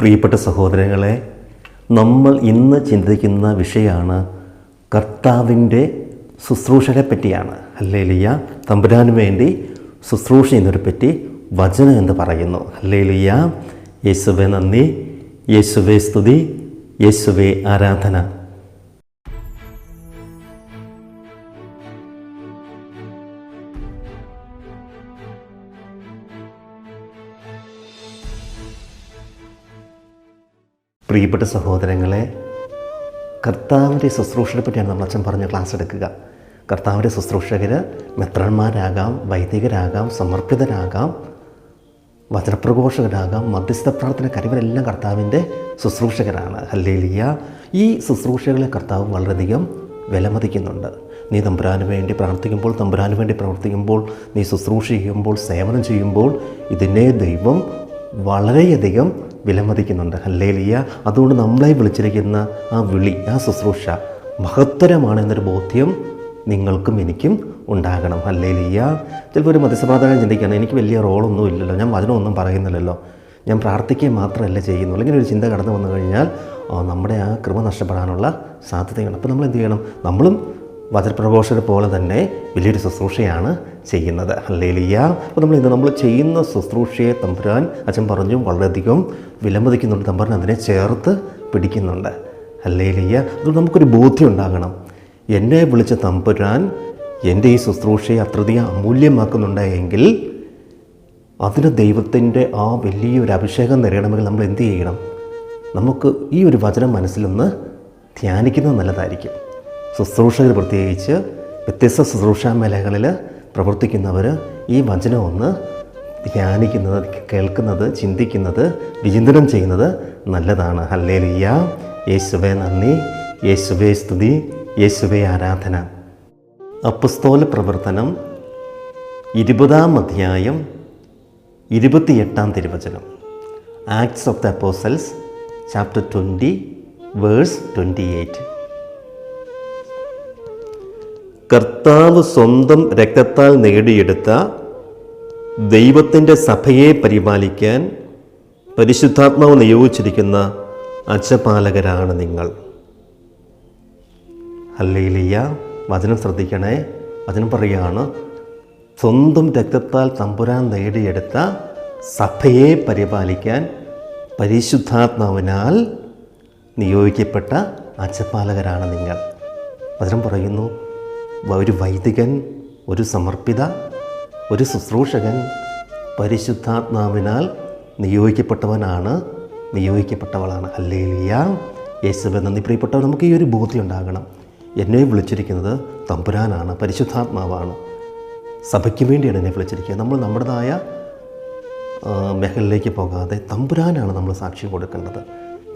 പ്രിയപ്പെട്ട സഹോദരങ്ങളെ നമ്മൾ ഇന്ന് ചിന്തിക്കുന്ന വിഷയമാണ് കർത്താവിന്റെ ശുശ്രൂഷനെ പറ്റിയാണ് അല്ലേലിയ തമ്പുരാന് വേണ്ടി ശുശ്രൂഷ എന്നൊരു പറ്റി വചനം എന്ന് പറയുന്നു. അല്ലേലിയ യേശുവെ നന്ദി. യേശുവെ സ്തുതി. യേശുവെ ആരാധന. പ്രിയപ്പെട്ട സഹോദരങ്ങളെ കർത്താവിന്റെ ശുശ്രൂഷയെ പറ്റിയാണ് നമ്മൾ അച്ഛൻ പറഞ്ഞ ക്ലാസ് എടുക്കുക. കർത്താവിന്റെ ശുശ്രൂഷകർ മെത്രന്മാരാകാം വൈദികരാകാം സമർപ്പിതരാകാം വചനപ്രഘോഷകരാകാം മധ്യസ്ഥ പ്രാർത്ഥന കരിവരെല്ലാം കർത്താവിന്റെ ശുശ്രൂഷകരാണ്. ഹല്ലേലിയ. ഈ ശുശ്രൂഷകളെ കർത്താവ് വളരെയധികം വിലമതിക്കുന്നുണ്ട്. നീ തമ്പുരാന് വേണ്ടി പ്രാർത്ഥിക്കുമ്പോൾ തമ്പുരാന് വേണ്ടി പ്രവർത്തിക്കുമ്പോൾ നീ ശുശ്രൂഷ ചെയ്യുമ്പോൾ സേവനം ചെയ്യുമ്പോൾ ഇതിനെ ദൈവം വളരെയധികം വിലമതിക്കുന്നുണ്ട്. ഹല്ലേലിയ. അതുകൊണ്ട് നമ്മളെ വിളിച്ചിരിക്കുന്ന ആ വിളി ആ ശുശ്രൂഷ മഹത്തരമാണ് എന്നൊരു ബോധ്യം നിങ്ങൾക്കും എനിക്കും ഉണ്ടാകണം. ഹല്ലേലിയ. ചിലപ്പോൾ ഒരു മതസമാധാനം ചിന്തിക്കുകയാണ് എനിക്ക് വലിയ റോളൊന്നും ഇല്ലല്ലോ ഞാൻ വചനമൊന്നും പറയുന്നില്ലല്ലോ. ഞാൻ പ്രാർത്ഥിക്കുക മാത്രമല്ല ചെയ്യുന്നു. അല്ലെങ്കിൽ ഒരു ചിന്ത കടന്നു വന്നു കഴിഞ്ഞാൽ നമ്മുടെ ആ കൃപ നഷ്ടപ്പെടാനുള്ള സാധ്യതയാണ്. അപ്പോൾ നമ്മൾ എന്ത് ചെയ്യണം? നമ്മളും വചനപ്രഘോഷനെ പോലെ തന്നെ വലിയൊരു ശുശ്രൂഷയാണ് ചെയ്യുന്നത്. അല്ലേലിയ അപ്പോൾ നമ്മൾ ഇന്ന് നമ്മൾ ചെയ്യുന്ന ശുശ്രൂഷയെ തമ്പുരാൻ അച്ഛൻ പറഞ്ഞു വളരെയധികം വിലമതിക്കുന്നുണ്ട്. തമ്പുരാൻ അതിനെ ചേർത്ത് പിടിക്കുന്നുണ്ട്. അല്ലേലിയ അതുകൊണ്ട് നമുക്കൊരു ബോധ്യം ഉണ്ടാകണം. എന്നെ വിളിച്ച തമ്പുരാൻ എന്റെ ഈ ശുശ്രൂഷയെ അത്രയധികം അമൂല്യമാക്കുന്നുണ്ട് എങ്കിൽ അതിന് ദൈവത്തിന്റെ ആ വലിയൊരു അഭിഷേകം നേടണമെങ്കിൽ നമ്മൾ എന്ത് ചെയ്യണം? നമുക്ക് ഈ ഒരു വചനം മനസ്സിലൊന്ന് ധ്യാനിക്കുന്നത് നല്ലതായിരിക്കും. ശുശ്രൂഷകർ പ്രത്യേകിച്ച് വ്യത്യസ്ത ശുശ്രൂഷാ മേഖലകളിൽ പ്രവർത്തിക്കുന്നവർ ഈ വചനം ഒന്ന് ധ്യാനിക്കുന്നത് കേൾക്കുന്നത് ചിന്തിക്കുന്നത് വിചിന്തനം ചെയ്യുന്നത് നല്ലതാണ്. ഹല്ലേലിയ. യേശുവേ നന്ദി. യേശുവേ സ്തുതി. യേശുവേ ആരാധന. അപ്പസ്തോല പ്രവർത്തനം ഇരുപതാം അധ്യായം ഇരുപത്തിയെട്ടാം തിരുവചനം. Acts of the apostles chapter twenty verse twenty eight. കർത്താവ് സ്വന്തം രക്തത്താൽ നേടിയെടുത്ത ദൈവത്തിന്റെ സഭയെ പരിപാലിക്കാൻ പരിശുദ്ധാത്മാവ് നിയോഗിച്ചിരിക്കുന്ന അച്ചപാലകരാണ് നിങ്ങൾ. അല്ലയിലിയ വചനം ശ്രദ്ധിക്കണേ. വചനം പറയുകയാണ് സ്വന്തം രക്തത്താൽ തമ്പുരാൻ നേടിയെടുത്ത സഭയെ പരിപാലിക്കാൻ പരിശുദ്ധാത്മാവിനാൽ നിയോഗിക്കപ്പെട്ട അച്ചപ്പാലകരാണ് നിങ്ങൾ. വചനം പറയുന്നു ഒരു വൈദികൻ ഒരു സമർപ്പിത ഒരു ശുശ്രൂഷകൻ പരിശുദ്ധാത്മാവിനാൽ നിയോഗിക്കപ്പെട്ടവനാണ് നിയോഗിക്കപ്പെട്ടവളാണ്. അല്ലേലിയ. യേശുവെ നന്ദി. പ്രിയപ്പെട്ടവർ നമുക്ക് ഈ ഒരു ബോധ്യം ഉണ്ടാകണം. എന്നെ വിളിച്ചിരിക്കുന്നത് തമ്പുരാനാണ് പരിശുദ്ധാത്മാവാണ്. സഭയ്ക്ക് വേണ്ടിയാണ് എന്നെ വിളിച്ചിരിക്കുന്നത്. നമ്മൾ നമ്മുടേതായ മേഖലയിലേക്ക് പോകാതെ തമ്പുരാനാണ് നമ്മൾ സാക്ഷ്യം കൊടുക്കേണ്ടത്.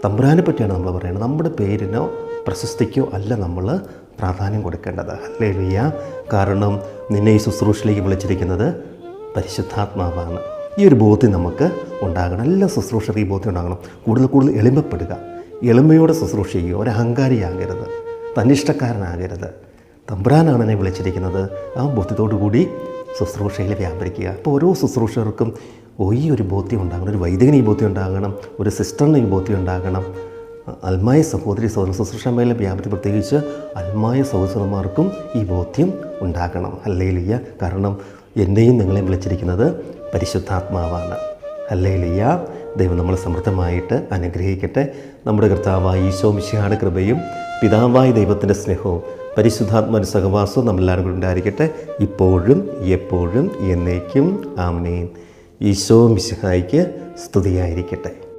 തമ്പുരാനെ പറ്റിയാണ് നമ്മൾ പറയുന്നത് നമ്മുടെ പേരിനോ പ്രശസ്തിക്കോ അല്ല നമ്മൾ പ്രാധാന്യം കൊടുക്കേണ്ടത്. ലേലിയ കാരണം നിന്നെ ഈ ശുശ്രൂഷയിലേക്ക് വിളിച്ചിരിക്കുന്നത് പരിശുദ്ധാത്മാവാണ്. ഈ ഒരു ബോധ്യം നമുക്ക് ഉണ്ടാകണം. എല്ലാ ശുശ്രൂഷകരും ഈ ബോധ്യം ഉണ്ടാകണം. കൂടുതൽ കൂടുതൽ എളിമപ്പെടുക. എളിമയോടെ ശുശ്രൂഷ ചെയ്യുക. ഒരു അഹങ്കാരിയാകരുത്. തന്നിഷ്ടക്കാരനാകരുത്. തമ്പുരാനാണ് എന്നെ വിളിച്ചിരിക്കുന്നത്. ആ ബോധ്യത്തോടു കൂടി ശുശ്രൂഷയിൽ വ്യാപരിക്കുക. അപ്പോൾ ഓരോ ശുശ്രൂഷകർക്കും ഈ ഒരു ബോധ്യം ഉണ്ടാകണം. ഒരു വൈദികന് ഈ ബോധ്യം ഉണ്ടാകണം. ഒരു സിസ്റ്ററിന് ഈ ബോധ്യം ഉണ്ടാകണം. അൽമായ സഹോദരി സഹോദര ശുശ്രൂഷ മേഖല വ്യാപത്തി പ്രത്യേകിച്ച് അൽമായ സഹോദരന്മാർക്കും ഈ ബോധ്യം ഉണ്ടാകണം. അല്ലേലിയ കാരണം എന്നെയും നിങ്ങളെയും വിളിച്ചിരിക്കുന്നത് പരിശുദ്ധാത്മാവാണ്. അല്ലേലിയ ദൈവം നമ്മളെ സമൃദ്ധമായിട്ട് അനുഗ്രഹിക്കട്ടെ. നമ്മുടെ കർത്താവായ ഈശോ മിശിഹാട് കൃപയും പിതാവായ ദൈവത്തിന്റെ സ്നേഹവും പരിശുദ്ധാത്മാവിന്റെ സഹവാസവും നമ്മളെല്ലാവരും കൂടി ഉണ്ടായിരിക്കട്ടെ. ഇപ്പോഴും എപ്പോഴും എന്നേക്കും. ആമനെയും ഈശോ മിശിഹായിക്ക് സ്തുതിയായിരിക്കട്ടെ.